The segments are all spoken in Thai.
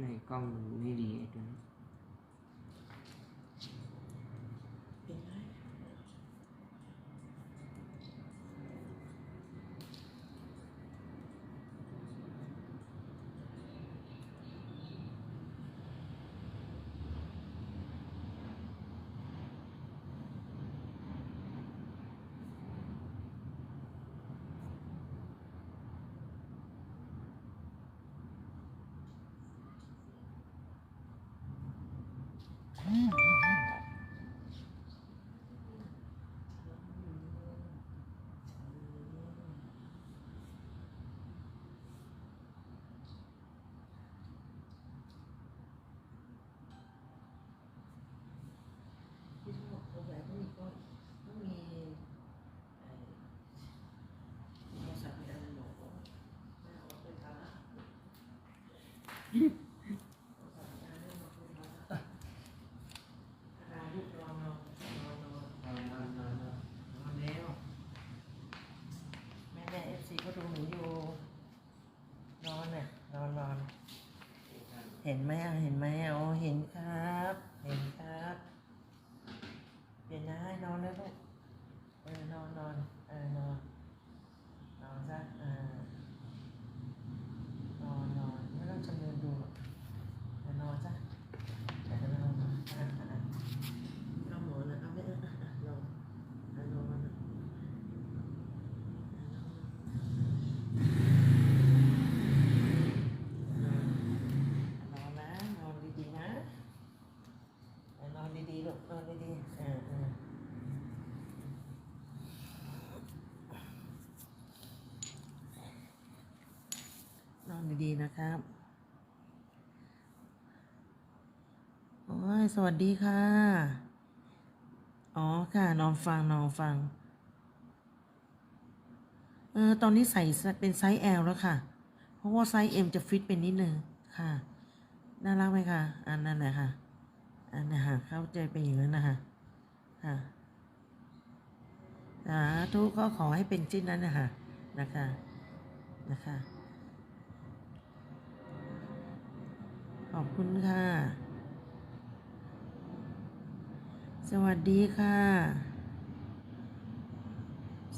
ในกล้องมันไม่ดีไอ้ตัวนี้ เป็นไร ที่เขาบอกสงสัยต้องมีก้อนต้องมีเอ่อโทรศัพท์มีอะไรหนอไม่เอาไปทำละโทรศัพท์มีอะไรหนอไปทำละอาลูกนอนนอนนอนนอน นอนนอนนอนนอน นอนแล้วแม่แม่ เอซีก็ดูหนูอยู่นอนน่ะนอนนอนเห็นไหมอะเห็นไหมอะโอ้เห็นครับ เห็นครับเปลี่ยนนะให้นอนแล้วลูกเออนอนนอนเออนอนนอนซะเออนอนนอนไม่ต้องจำเริญดูหรอกเออนอนซะเดี๋ยวจะนอนนอนอะอะอะเอาหมอนนะเอาไม่เอออะอะนอนอะนอนอะนอนนะนอนดีๆนะเออนอนดีๆลูกนอนดีๆเออเออ นอน ดีๆนะครับโอ้ยสวัสดีค่ะ อ๋อค่ะนอนฟังนอนฟัง เออตอนนี้ใส่เป็นไซส์ L แล้วค่ะ เพราะว่าไซส์ M จะฟิตเป็นนิดนึงค่ะ น่ารักไหมคะ อันนั้นแหละค่ะ อันนั้นค่ะเข้าใจเป็นอย่างนั้นนะคะค่ะสาธุก็ขอให้เป็นเช่นนั้นนะคะนะคะนะคะ ขอบคุณค่ะ สวัสดีค่ะ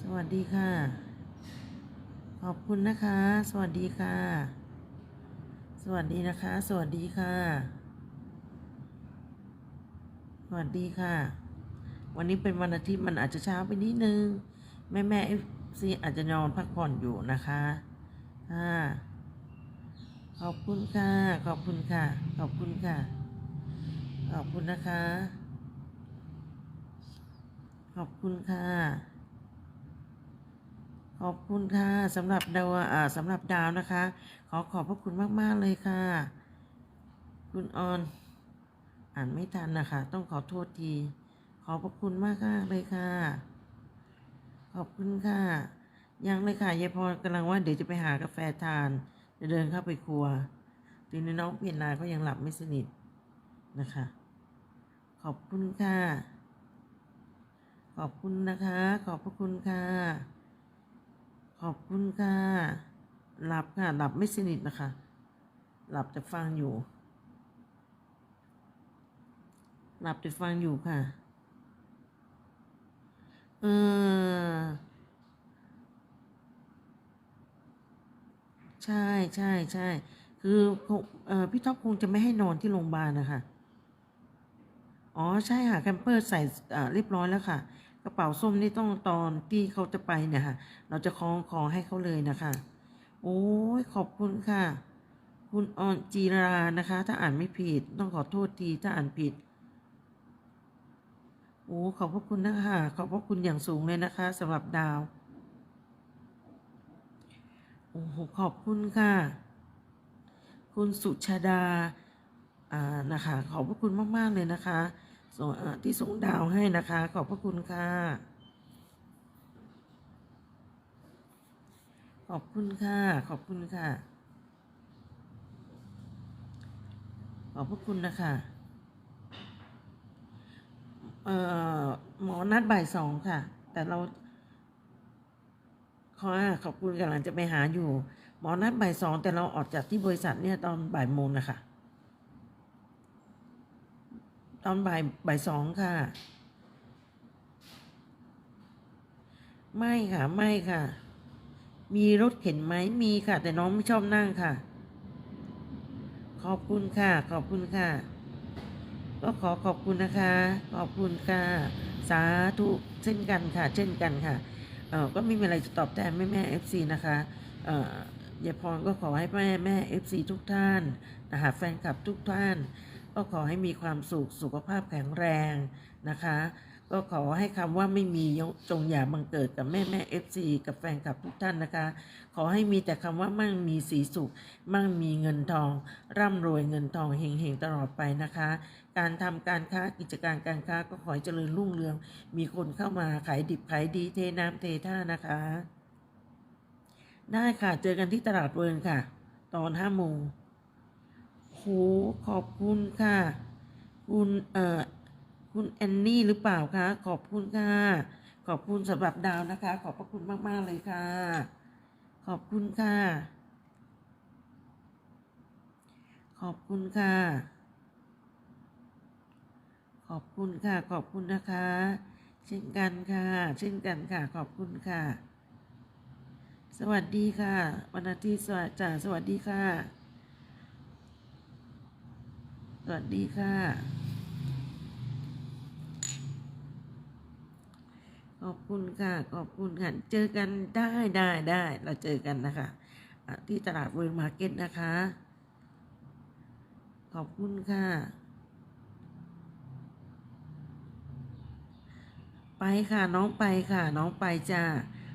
สวัสดีค่ะ ขอบคุณนะคะ สวัสดีค่ะ สวัสดีนะคะ สวัสดีค่ะ สวัสดีค่ะ วันนี้เป็นวันอาทิตย์มันอาจจะเช้าไปนิดนึง แม่แม่เอฟซีอาจจะนอนพักผ่อนอยู่นะคะค่ะ ขอบคุณค่ะ ขอบคุณค่ะ ขอบคุณค่ะ ขอบคุณนะคะ ขอบคุณค่ะ ขอบคุณค่ะสำหรับดาวอ่าสำหรับดาวนะคะ ขอขอบพระคุณมาก ๆ เลยค่ะ คุณออน อ่านไม่ทันนะคะ ต้องขอโทษที ขอบพระคุณมากๆเลยค่ะ ขอบคุณค่ะ ยังเลยค่ะยายพรกำลังว่าเดี๋ยวจะไปหากาแฟทาน เดินเข้าไปครัวทีนี้น้องเพียรนาก็ยังหลับไม่สนิทนะคะ ขอบคุณค่ะ ขอบคุณนะคะ ขอบพระคุณค่ะ ขอบคุณค่ะ หลับค่ะ หลับไม่สนิทนะคะ หลับจะฟังอยู่ หลับจะฟังอยู่ค่ะ เออ ใช่ใช่ใช่ คือเออพี่ท็อปคงจะไม่ให้นอนที่โรงพยาบาลนะคะอ๋อใช่ค่ะแคมเปอร์ใส่เรียบร้อยแล้วค่ะ กระเป๋าส้มนี่ต้องตอนที่เขาจะไปเนี่ยค่ะ เราจะคล้องคอให้เขาเลยนะคะ โอ้ยขอบคุณค่ะ คุณออนจีรานะคะ ถ้าอ่านไม่ผิดต้องขอโทษทีถ้าอ่านผิดโอ้ขอบพระคุณนะคะขอบพระคุณอย่างสูงเลยนะคะสำหรับดาว อ้โหขอบคุณค่ะ คุณสุชาดาอ่านะคะ ขอบพระคุณมาก ๆ เลยนะคะส่งที่ส่งดาวให้นะคะ ขอบพระคุณค่ะ ขอบคุณค่ะ ขอบคุณค่ะ ขอบพระคุณนะคะเอ่อหมอนัดบ่ายสองค่ะ แต่เรา ขอขอบคุณกำลังจะไปหาอยู่ หมอนัดบ่ายสองแต่เราออกจากที่บริษัทเนี่ยตอนบ่ายโมงนะคะตอนบ่ายบ่ายสองค่ะ ไม่ค่ะ ไม่ค่ะ มีรถเข็นไหมมีค่ะ แต่น้องไม่ชอบนั่งค่ะ ขอบคุณค่ะ ขอบคุณค่ะ ก็ขอขอบคุณนะคะ ขอบคุณค่ะ สาธุเช่นกันค่ะ เช่นกันค่ะ เออก็ไม่มีอะไรจะตอบแทนแม่แม่เอฟซีนะคะเอ่อยายพรก็ขอให้แม่แม่เอฟซีทุกท่านนะคะแฟนคลับทุกท่าน ก็ขอให้มีความสุขสุขภาพแข็งแรงนะคะ ก็ขอให้คำว่าไม่มีจงอย่าบังเกิดกับแม่แม่เอฟซีกับแฟนคลับทุกท่านนะคะ ขอให้มีแต่คำว่ามั่งมีสีสุข มั่งมีเงินทอง ร่ำรวยเงินทองเฮงเฮงๆตลอดไปนะคะ การทำการค้ากิจการการค้าก็ขอให้เจริญรุ่งเรือง มีคนเข้ามาขายดิบขายดีเทน้ำเทท่านะคะ ได้ค่ะเจอกันที่ตลาดเวิร์นค่ะ ตอนห้าโมงโหขอบคุณค่ะ คุณเอ่อ คุณแอนนี่หรือเปล่าคะ ขอบคุณค่ะ ขอบคุณสำหรับดาวนะคะ ขอบพระคุณมาก ๆ เลยค่ะ ขอบคุณค่ะ ขอบคุณค่ะ ขอบคุณค่ะ ขอบคุณนะคะ เช่นกันค่ะ เช่นกันค่ะ ขอบคุณค่ะ สวัสดีค่ะ วันอาทิตย์สวัสดีจ้าสวัสดีค่ะ สวัสดีค่ะ ข อบคุณค่ะ ขอบคุณค่ะ เจอกันได้ได้ได้ เราเจอกันนะคะ ที่ตลาดเวิร์มาร์เก็ตนะคะ ขอบคุณค่ะ ไปค่ะน้องไปค่ะ น้องไปจ้า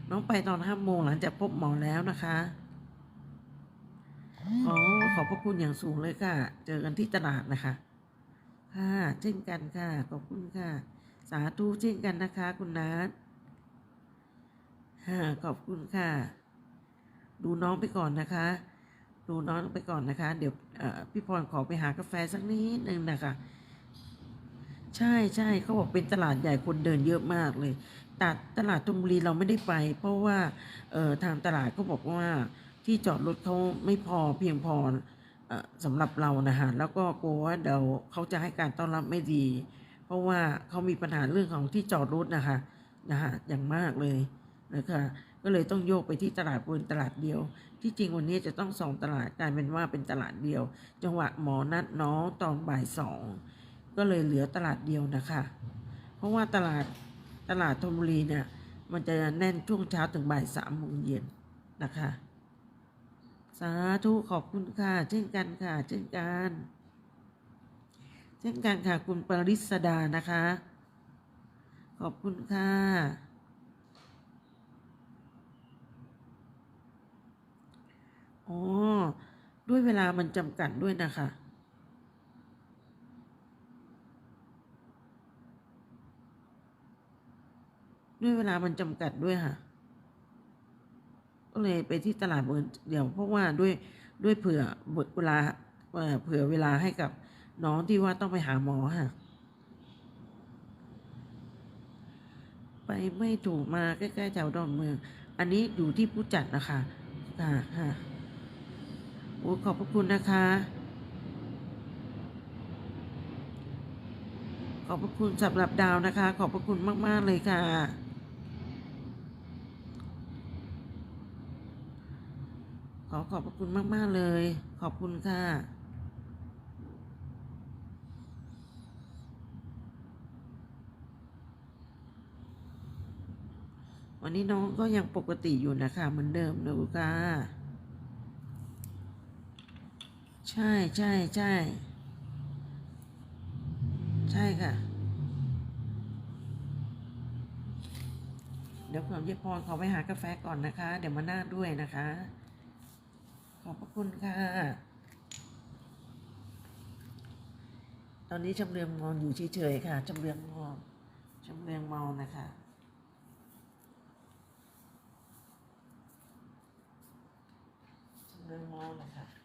น้องไปตอนห้าโมงหลังจากพบหมอแล้วนะคะ ขอขอบพระคุณอย่างสูงเลยค่ะ เจอกันที่ตลาดนะคะ ค่ะ เช่นกันค่ะ ขอบคุณค่ะสาธุเช่นกันนะคะ คุณนัท ขอบคุณค่ะ ดูน้องไปก่อนนะคะ ดูน้องไปก่อนนะคะ เดี๋ยวพี่พรขอไปหากาแฟสักนิดนึงนะคะ ใช่ใช่เขาบอกเป็นตลาดใหญ่คนเดินเยอะมากเลยแต่ตลาดธนบุรีเราไม่ได้ไป เพราะว่าทางตลาดเขาบอกว่าที่จอดรถเขาไม่พอเพียงพออสำหรับเรานะฮะแล้วก็กลัวว่าเดี๋ยวเขาจะให้การต้อนรับไม่ดี เพราะว่าเขามีปัญหาเรื่องของที่จอดรถนะคะนะฮะอย่างมากเลย นะคะก็เลยต้องโยกไปที่ตลาดบนตลาดเดียว ที่จริงวันนี้จะต้องสองตลาดกลายเป็นว่าเป็นตลาดเดียว จังหวะหมอนัดน้องตอนบ่ายสองก็เลยเหลือตลาดเดียวนะคะ เพราะว่าตลาดตลาดธนบุรีเนี่ยมันจะแน่นช่วงเช้าถึงบ่ายสามโมงเย็นนะคะ สาธุขอบคุณค่ะ เช่นกันค่ะ เช่นกัน เช่นกันค่ะคุณปริศดานะคะ ขอบคุณค่ะ อ๋อ ด้วยเวลามันจำกัดด้วยนะคะ ด้วยเวลามันจำกัดด้วยค่ะ ก็เลยไปที่ตลาดเบิร์นเดี๋ยวเพราะว่าด้วยด้วยเผื่อเวลาเอ่อเผื่อเวลาให้กับน้องที่ว่าต้องไปหาหมอค่ะ ไปไม่ถูกมาใกล้ๆแถวดอนเมือง อันนี้อยู่ที่ผู้จัดนะคะค่ะค่ะ โอ้ขอบพระคุณนะคะ ขอบพระคุณสำหรับดาวนะคะ ขอบพระคุณมาก ๆ เลยค่ะ ขอขอบพระคุณมาก ๆ เลย ขอบคุณค่ะวันนี้น้องก็ยังปกติอยู่นะคะ เหมือนเดิมนะลูกค่ะ ใช่ใช่ใช่ ใช่ค่ะ เดี๋ยวผมเยพรขอไปหากาแฟก่อนนะคะ เดี๋ยวมาหน้าด้วยนะคะ ขอบพระคุณค่ะ ตอนนี้จำเรืองมองอยู่เฉยๆค่ะจำเรืองมองจำเรืองมองนะคะจำเรืองมองนะคะ